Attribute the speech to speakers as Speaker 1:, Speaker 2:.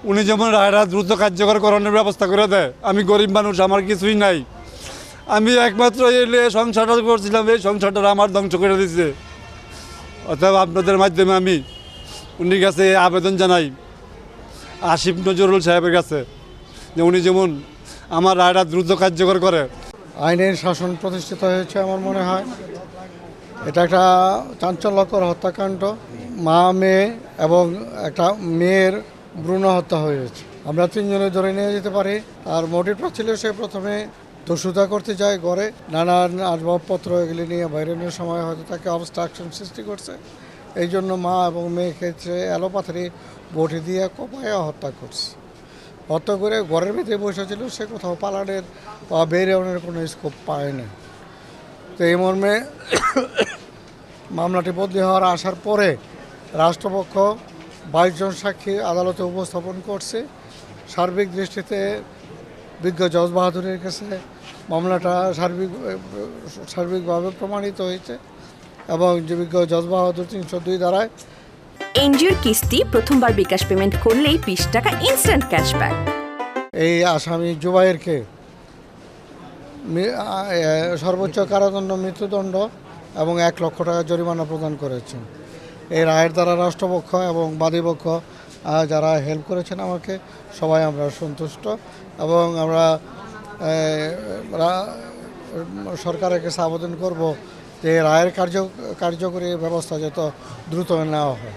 Speaker 1: উনি যেমন রায়রা দ্রুত কার্যকর করানোর ব্যবস্থা করে দেয়, আমি গরিব মানুষ, আমার কিছুই নাই। আমি একমাত্র এলে সংসারটা করছিলাম, এই সংসারটা আমার ধ্বংস করে দিচ্ছে অতএব আপনাদের মাধ্যমে আমি উনির কাছে আবেদন জানাই, আসিফ নজরুল সাহেবের কাছে, যে উনি যেমন আমার রায়রা দ্রুত কার্যকর করে।
Speaker 2: আইনের শাসন প্রতিষ্ঠিত হয়েছে আমার মনে হয়। এটা একটা চাঞ্চল্যকর হত্যাকাণ্ড। মা, মেয়ে এবং একটা মেয়ের ভ্রূণ হত্যা হয়েছে। আমরা তিনজনে ধরে নিয়ে যেতে পারি। আর মোটিভটা ছিল সে প্রথমে দস্যুতা করতে যায় ঘরে। নানান আসবাবপত্র এগুলি নিয়ে বাইরে নেওয়ার সময় হয়তো তাকে অবস্ট্রাকশন সৃষ্টি করছে। এই জন্য মা এবং মেয়েকে সে এলোপাথারি বটি দিয়ে কোপায় হত্যা করছে। হত্যা করে ঘরের ভিতরে বসেছিল সে কোথাও পালানের বা বেরোনের কোনো স্কোপ পায়নি। তো এই মর্মে মামলাটি বদলি হওয়ার আসার পরে রাষ্ট্রপক্ষ বাইশ জন সাক্ষী আদালতে উপস্থাপন করছে। সার্বিক দৃষ্টিতে বিজ্ঞ জজ বাহাদুরের কাছে মামলাটা সার্বিক সার্বিকভাবে প্রমাণিত হয়েছে এবং যে বিজ্ঞ জজ বাহাদুর তিনশো দুই দ্বারায়
Speaker 3: এনজিওর কিস্তি প্রথমবার বিকাশ পেমেন্ট করলেই বিশ টাকা ইনস্ট্যান্ট ক্যাশব্যাক
Speaker 2: এই আসামি জুবাইরকে সর্বোচ্চ কারাদণ্ড মৃত্যুদণ্ড এবং এক লক্ষ টাকা জরিমানা প্রদান করেছেন। এই রায়ের দ্বারা রাষ্ট্রপক্ষ এবং বাদীপক্ষ যারা হেল্প করেছেন আমাকে, সবাই আমরা সন্তুষ্ট এবং আমরা সরকারের কাছে আবেদন করব যে রায়ের কার্য, কার্যকরী ব্যবস্থা যত দ্রুত নেওয়া হয়।